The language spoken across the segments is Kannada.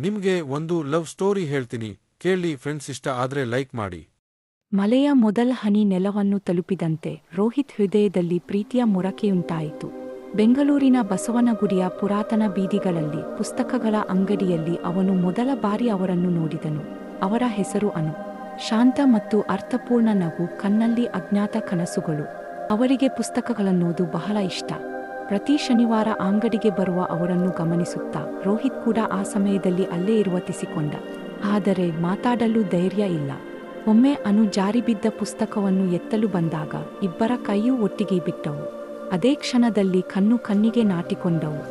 ನಿಮ್ಗೆ ಒಂದು ಲವ್ ಸ್ಟೋರಿ ಹೇಳ್ತೀನಿ. ಕೇಳಿ ಫ್ರೆಂಡ್ಸ್ ಇಷ್ಟ ಆದ್ರೆ ಲೈಕ್ ಮಾಡಿ. ಮಲೆಯ ಮೊದಲ ಹನಿ ನೆಲವನ್ನು ತಲುಪಿದಂತೆ ರೋಹಿತ್ ಹೃದಯದಲ್ಲಿ ಪ್ರೀತಿಯ ಮೊರಕೆಯುಂಟಾಯಿತು. ಬೆಂಗಳೂರಿನ ಬಸವನಗುಡಿಯ ಪುರಾತನ ಬೀದಿಗಳಲ್ಲಿ ಪುಸ್ತಕಗಳ ಅಂಗಡಿಯಲ್ಲಿ ಅವನು ಮೊದಲ ಬಾರಿ ಅವರನ್ನು ನೋಡಿದನು. ಅವರ ಹೆಸರು ಅನು. ಶಾಂತ ಮತ್ತು ಅರ್ಥಪೂರ್ಣ ನಗು ಕಣ್ಣಲ್ಲಿ ಅಜ್ಞಾತ ಕನಸುಗಳು. ಅವರಿಗೆ ಪುಸ್ತಕಗಳನ್ನೋದು ಬಹಳ ಇಷ್ಟ. ಪ್ರತಿ ಶನಿವಾರ ಅಂಗಡಿಗೆ ಬರುವ ಅವರನ್ನು ಗಮನಿಸುತ್ತಾ ರೋಹಿತ್ ಕೂಡ ಆ ಸಮಯದಲ್ಲಿ ಅಲ್ಲೇ ಇರುವತಿಸಿಕೊಂಡ ಆದರೆ ಮಾತಾಡಲು ಧೈರ್ಯ ಇಲ್ಲ. ಒಮ್ಮೆ ಅನು ಜಾರಿಬಿದ್ದ ಪುಸ್ತಕವನ್ನು ಎತ್ತಲು ಬಂದಾಗ ಇಬ್ಬರ ಕೈಯೂ ಒಟ್ಟಿಗೆ ಬಿಟ್ಟವು. ಅದೇ ಕ್ಷಣದಲ್ಲಿ ಕಣ್ಣು ಕಣ್ಣಿಗೆ ನಾಟಿಕೊಂಡವು.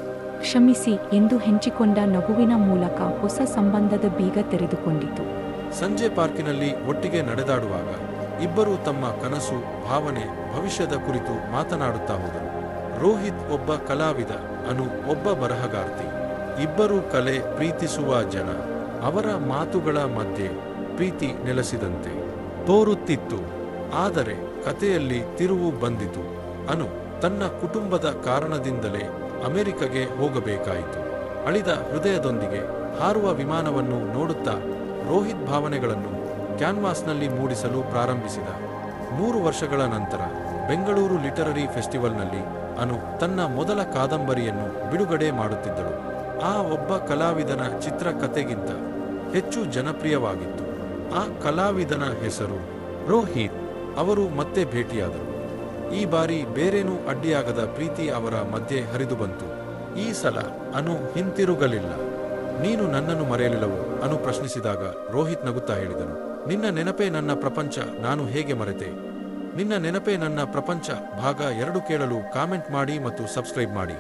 ಕ್ಷಮಿಸಿ ಎಂದು ಹೆಂಚಿಕೊಂಡ ನಗುವಿನ ಮೂಲಕ ಹೊಸ ಸಂಬಂಧದ ಬೀಗ ತೆರೆದುಕೊಂಡಿತು. ಸಂಜೆ ಪಾರ್ಕಿನಲ್ಲಿ ಒಟ್ಟಿಗೆ ನಡೆದಾಡುವಾಗ ಇಬ್ಬರೂ ತಮ್ಮ ಕನಸು, ಭಾವನೆ, ಭವಿಷ್ಯದ ಕುರಿತು ಮಾತನಾಡುತ್ತಾ ಹೋದರು. ರೋಹಿತ್ ಒಬ್ಬ ಕಲಾವಿದ, ಅನು ಒಬ್ಬ ಬರಹಗಾರ್ತಿ. ಇಬ್ಬರೂ ಕಲೆ ಪ್ರೀತಿಸುವ ಜನ. ಅವರ ಮಾತುಗಳ ಮಧ್ಯೆ ಪ್ರೀತಿ ನೆಲೆಸಿದಂತೆ. ತೋರುತ್ತಿತ್ತು. ಆದರೆ ಕಥೆಯಲ್ಲಿ ತಿರುವು ಬಂದಿತು. ಅನು ತನ್ನ ಕುಟುಂಬದ ಕಾರಣದಿಂದಲೇ ಅಮೆರಿಕಗೆ ಹೋಗಬೇಕಾಯಿತು. ಅಳಿದ ಹೃದಯದೊಂದಿಗೆ ಹಾರುವ ವಿಮಾನವನ್ನು ನೋಡುತ್ತಾ ರೋಹಿತ್ ಭಾವನೆಗಳನ್ನು ಕ್ಯಾನ್ವಾಸ್ನಲ್ಲಿ ಮೂಡಿಸಲು ಪ್ರಾರಂಭಿಸಿದ. ಮೂರು ವರ್ಷಗಳ ನಂತರ ಬೆಂಗಳೂರು ಲಿಟರರಿ ಫೆಸ್ಟಿವಲ್ನಲ್ಲಿ ಅನು ತನ್ನ ಮೊದಲ ಕಾದಂಬರಿಯನ್ನು ಬಿಡುಗಡೆ ಮಾಡುತ್ತಿದ್ದಳು. ಆ ಒಬ್ಬ ಕಲಾವಿದನ ಚಿತ್ರಕಥೆಗಿಂತ ಹೆಚ್ಚು ಜನಪ್ರಿಯವಾಗಿತ್ತು. ಆ ಕಲಾವಿದನ ಹೆಸರು ರೋಹಿತ್. ಅವರು ಮತ್ತೆ ಭೇಟಿಯಾದರು. ಈ ಬಾರಿ ಬೇರೇನೂ ಅಡ್ಡಿಯಾಗದ ಪ್ರೀತಿ ಅವರ ಮಧ್ಯೆ ಹರಿದು ಬಂತು. ಈ ಸಲ ಅನು ಹಿಂತಿರುಗಲಿಲ್ಲ. ನೀನು ನನ್ನನ್ನು ಮರೆಯಲಿಲ್ಲವೋ? ಅನು ಪ್ರಶ್ನಿಸಿದಾಗ ರೋಹಿತ್ ನಗುತ್ತಾ ಹೇಳಿದನು. ನಿನ್ನ ನೆನಪೇ ನನ್ನ ಪ್ರಪಂಚ, ನಾನು ಹೇಗೆ ಮರೆತೆ? ನಿನ್ನ ನೆನಪೇ ನನ್ನ ಪ್ರಪಂಚ, ಭಾಗ ಎರಡು ಕೇಳಲು ಕಾಮೆಂಟ್ ಮಾಡಿ ಮತ್ತು ಸಬ್ಸ್ಕ್ರೈಬ್ ಮಾಡಿ.